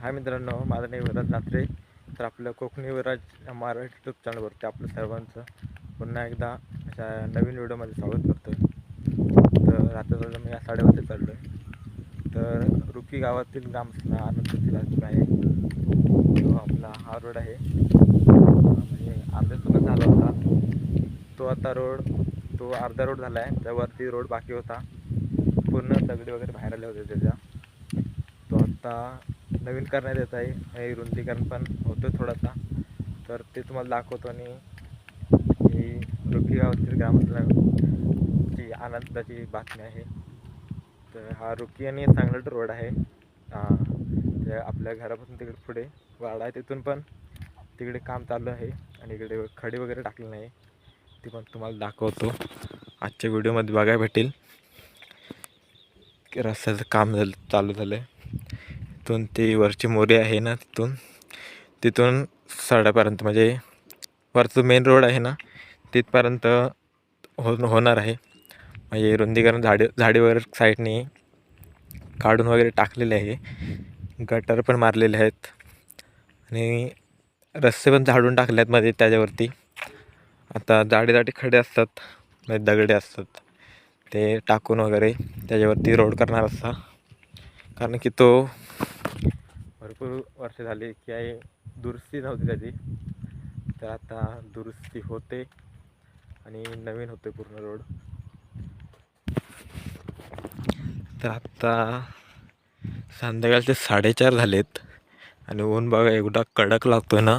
हाय मित्रांनो माझं नाव विराज नात्रे. तर आपलं कोकणी विराज मराठी यूट्यूब चॅनलवरती आपलं सर्वांचं पुन्हा एकदा अशा नवीन व्हिडिओमध्ये स्वागत करतो तर आता मी या साडेवरती चाललो आहे तर रुकी गावातील ग्रामस्थ आनंद बातमी आहे तो आपला हा रोड आहे. म्हणजे आंबेसोबत झाला होता. तो आता रोड तो अर्धा रोड झाला आहे त्यावरती रोड बाकी होता. पूर्ण दगडी वगैरे बाहेर आले होते त्याच्या. तो आता नवीन करण्यात येत आहे. हे रुंदीकरण पण होतं थोडासा. तर ते तुम्हाला दाखवतो आणि ही रुपी गावातील ग्रामस्थांची आनंदाची बातमी आहे. तर हा रुकी आणि सांगलट रोड आहे. आपल्या घरापासून तिकडे पुढे वाडा आहे. तिथून पण तिकडे काम चालू आहे आणि इकडे खडे वगैरे टाकले नाही. ती पण तुम्हाला दाखवतो. आजच्या व्हिडिओमध्ये बघायला भेटेल. की रस्त्याचं काम झालं चालू झालं आहे तिथून ती वरची मोरी आहे ना तिथून. तिथून सड्यापर्यंत म्हणजे वरचं मेन रोड आहे ना तिथपर्यंत हो होणार आहे. म्हणजे रुंदीकरण झाडे झाडे वगैरे साईडने काढून वगैरे टाकलेले आहे. गटर पण मारलेले आहेत. आणि रस्ते पण झाडून टाकले आहेत मध्ये त्याच्यावरती. आता जाडे जाडे खडे असतात म्हणजे दगडे असतात. ते टाकून वगैरे त्याच्यावरती रोड करणार असता कारण की तो भरपूर वर्ष झाली की आहे दुरुस्ती नव्हती त्याची. तर आता दुरुस्ती होते आणि नवीन होते पूर्ण रोड. तर आत्ता संध्याकाळचे साडेचार झालेत आणि ऊन बघा एवढा कडक लागतोय ना.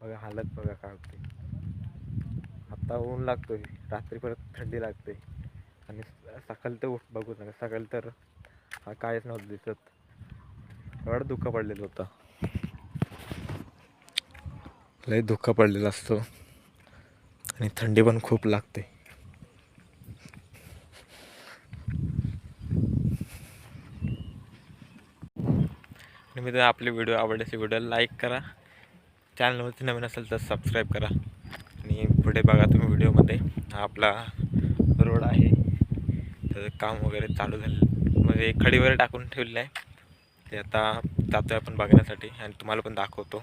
बघा हालत बघा काय होते. आत्ता ऊन लागतोय रात्री परत थंडी लागते. आणि सकाळी तर उठ बघू नका. सकाळी तर कायच नव्हतं दिसत. एवढं दुःख पडलेलं होतं. लय धुका पडलेला असतो. आणि थंडी पण खूप लागते. आणि मी आपले व्हिडिओ आवडल्याचे व्हिडिओ लाईक करा. चॅनलवरती नवीन असेल तर सबस्क्राईब करा. आणि पुढे बघा तुम्ही व्हिडिओमध्ये. हा आपला रोड आहे. त्याचं काम वगैरे चालू झालं म्हणजे खडी वगैरे टाकून ठेवलेलं आहे. ते आता जातो आहे आपण बघण्यासाठी आणि तुम्हाला पण दाखवतो.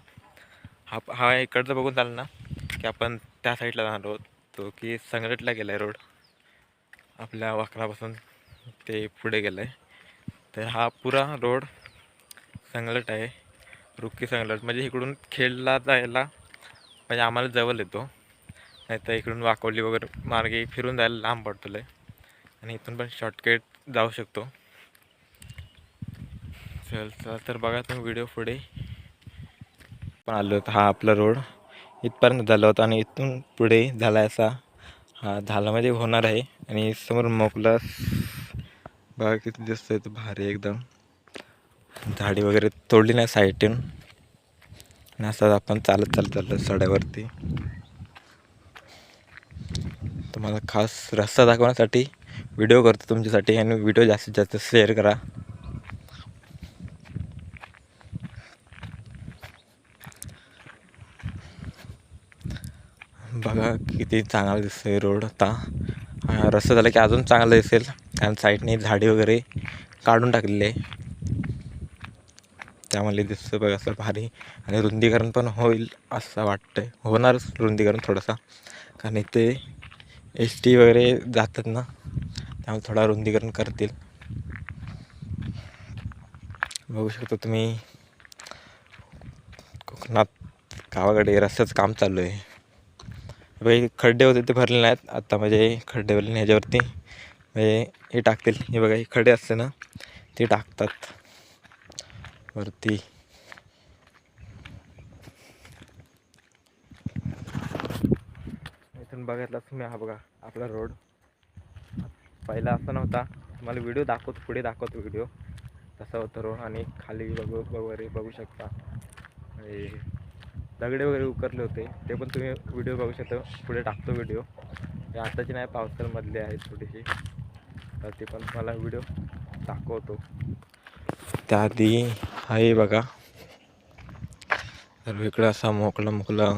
हा हा इकडचं बघून चालेल ना की आपण त्या साईडला जाणार आहोत. तो की संगटला गेला आहे रोड आपल्या वाकरापासून ते पुढे गेलं आहे तर हा पुरा रोड संगलट आहे. रुक्की संगलट म्हणजे इकडून खेळला जायला म्हणजे आम्हाला जवळ येतो. नाही तर इकडून वाकोली वगैरे मार्गे फिरून जायला लांब पडतो लय आणि इथून पण शॉर्टकट जाऊ शकतो. चल चल तर बघा तुम्ही व्हिडिओ पुढे. पण आलो होतो हा आपला रोड इथपर्यंत झाला होता आणि इथून पुढे झाला असा हा झालामध्ये म्हणजे होणार आहे. आणि समोर मोकला बघा किती दिसतोय तो भारी एकदम. झाडी वगैरे तोडली नाही साईडून. आणि असं आपण चालत चालत चाललो सड्यावरती. तुम्हाला खास रस्ता दाखवण्यासाठी व्हिडिओ करतो तुमच्यासाठी. आणि व्हिडिओ जास्तीत जास्त शेअर करा बघा किती चांगला दिसतोय रोड आता. रस्ता झाला की अजून चांगला दिसेल. कारण साईडने झाडी वगैरे काढून टाकलेले. आहे त्यामुळे दिसतं बघा असं भारी. आणि रुंदीकरण पण होईल असं वाटतंय. होणारच रुंदीकरण थोडंसं. कारण इथे एस टी वगैरे जातात ना त्यामुळे थोडा रुंदीकरण करतील. बघू शकता तुम्ही. कोकणात गावाकडे रस्त्याचं काम चालू आहे. बाई खड्डे होते ते भरले नाहीत. आत्ता म्हणजे खड्डे भरले ह्याच्यावरती म्हणजे हे टाकतील. हे बघा हे खड्डे असते ना ते टाकतात. वरती. इथून बघितला तुम्ही हा बघा आपला रोड. पहिला असा नव्हता. तुम्हाला व्हिडिओ दाखवतो पुढे दाखवतो व्हिडिओ तसा होता रोड आणि खाली बघू वगैरे बघू शकता. दगडे वगैरे उकरले होते. ते पण तुम्ही व्हिडिओ बघू शकता. पुढे टाकतो व्हिडिओ हे आताची नाही पावसाळ्यामधले आहेत थोडीशी. तर ते पण तुम्हाला व्हिडिओ दाखवतो. त्याआधी आहे बघा. तर इकडं असा मोकळा मोकळा.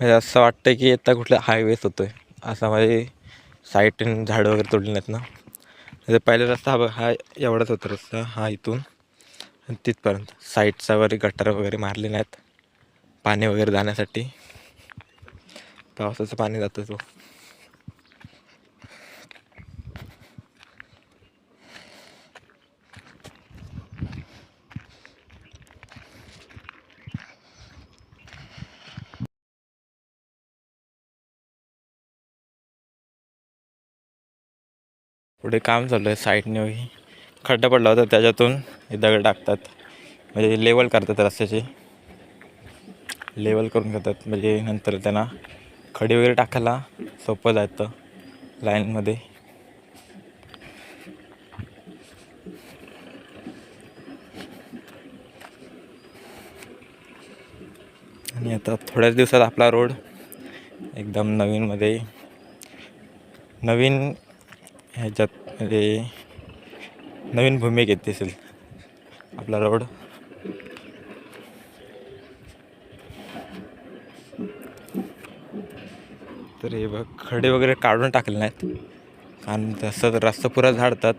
म्हणजे असं वाटतं की आता कुठल्या हायवेच होतो आहे असा माझे साईडने झाडं वगैरे तोडली नाहीत ना. म्हणजे पहिला रस्ता हा हा एवढाच होता रस्ता. हा इथून आणि तिथपर्यंत. साईडचा वगैरे गटार वगैरे मारले नाहीत पाणी वगैरे जाण्यासाठी. पावसाचं पाणी जातं तो. पुढे काम चालू आहे साईडने खड्डा पडला होता त्याच्यातून हे दगड टाकतात. म्हणजे लेवल करतात रस्त्याची. लेवल करून घेतात. म्हणजे नंतर त्यांना खडी वगैरे टाकायला सोपं जातं लाईनमध्ये. आणि आता थोड्याच दिवसात आपला रोड एकदम नवीनमध्ये नवीन ह्याच्यात म्हणजे नवीन भूमिकेत दिसेल आपला रोड. तर हे बघ खडे वगैरे काढून टाकले नाहीत. कारण तसं तर रस्ता पुरा झाडतात.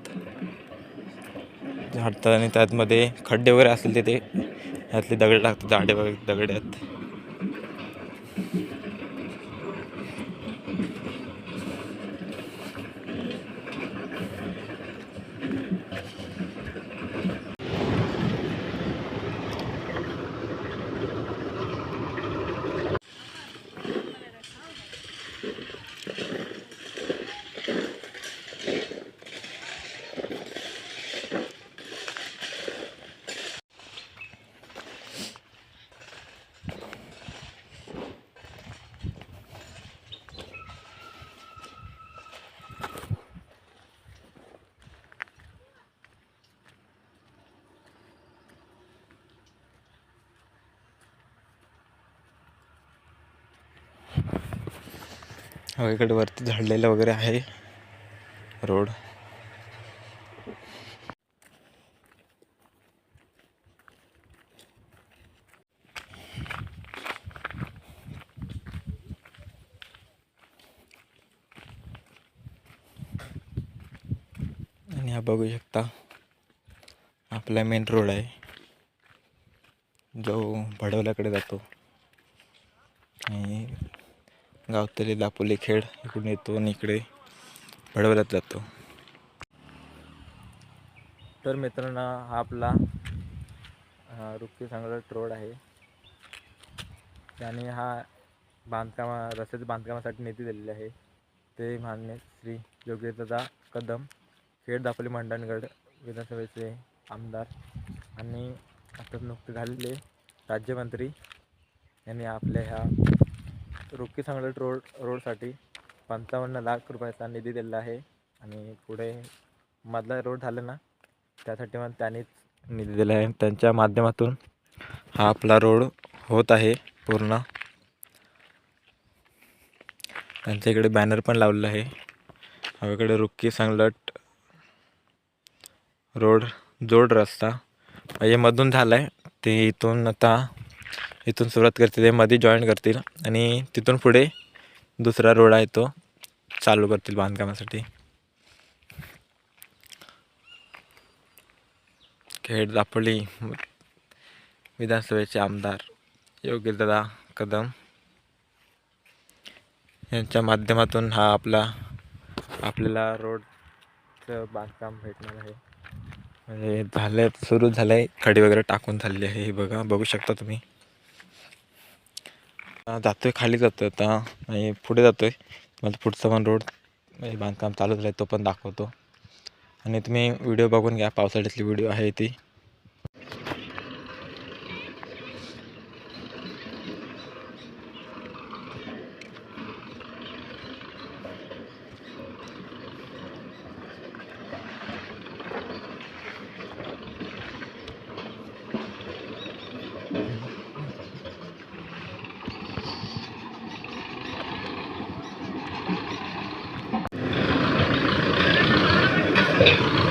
झाडतात आणि त्यातमध्ये खड्डे वगैरे असतील ते ते ह्यातले दगड टाकतात झाडे वगैरे दगड आहेत हो इकडे वरती झाडलेलं वगैरे आहे. रोड. आणि हा बघू शकता आपला मेन रोड आहे. जो भडवल्याकडे जातो. आणि गावतले दापोली खेड इकडून येतो आणि इकडे भडवल्यात जातो. तर मित्रांनो हा आपला हा रुक्की ट्रोड रोड आहे. त्याने हा बांधकामा रस्त्याच्या बांधकामासाठी निधी दिलेली आहे. ते मान्य श्री योगेशदादा कदम खेड दापोली मंडणगड विधानसभेचे आमदार आणि आता नुकते झालेले राज्यमंत्री यांनी आपल्या ह्या रुक्की सांगलट रोड रोडसाठी पंचावन्न लाख रुपयाचा निधी दिलेला आहे. आणि पुढे मधला रोड झाला ना त्यासाठी मग त्यांनीच निधी दिला आहे. त्यांच्या माध्यमातून हा आपला रोड होत आहे पूर्ण. त्यांच्या इकडे बॅनर पण लावलेला आहे. हवेकडे रुक्की सांगलट रोड जोड रस्ता. म्हणजे मधून झाला आहे ते इथून आता इथून सुरुवात करतील ते मध्ये जॉईन करतील. आणि तिथून पुढे दुसरा रोड आहे तो चालू करतील बांधकामासाठी. खेड दापोली विधानसभेचे आमदार योगीदादा कदम यांच्या माध्यमातून हा आपला आपल्याला रोडचं बांधकाम भेटणार आहे. म्हणजे झालं सुरू झालं आहे खडी वगैरे टाकून झालेली आहे. हे बघा बघू शकता तुम्ही. जातोय खाली जातोय आता. आणि पुढे जातोय. मला पुढचा पण रोड म्हणजे बांधकाम चालू झालं आहे तो पण दाखवतो. आणि तुम्ही व्हिडिओ बघून घ्या पावसाळ्यातली व्हिडिओ आहे ती. Okay.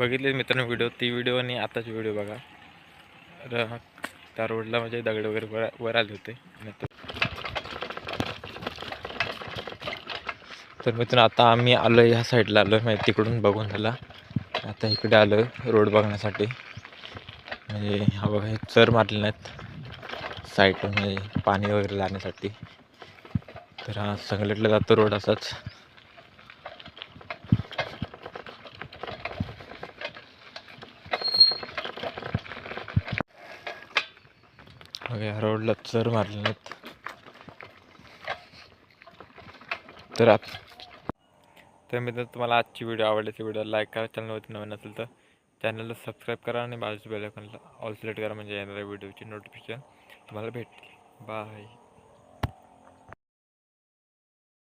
बघितले मित्रांनो व्हिडिओ ती व्हिडिओ आणि आताची व्हिडिओ बघा. तर त्या रोडला म्हणजे दगड वगैरे वर वर आले होते. तर मित्रांनो आता आम्ही आलो ह्या साईडला आलो म्हणजे तिकडून बघून झाला. आता इकडे आलो रोड बघण्यासाठी. म्हणजे हा बघा हे चर मारले नाहीत साईड म्हणजे पाणी वगैरे लावण्यासाठी. तर हा संगलेटला जातो रोड असाच. या रोडला चर मारले नाहीत. तर आप तर मित्र तुम्हाला आजची व्हिडिओ आवडली ती व्हिडिओ लाईक करा चॅनलवरती नवीन असेल तर चॅनलला सबस्क्राईब करा आणि बाजूच्या बेल आयकॉनला ऑल सिलेक्ट करा म्हणजे येणाऱ्या व्हिडिओची नोटिफिकेशन तुम्हाला भेटतील. बाय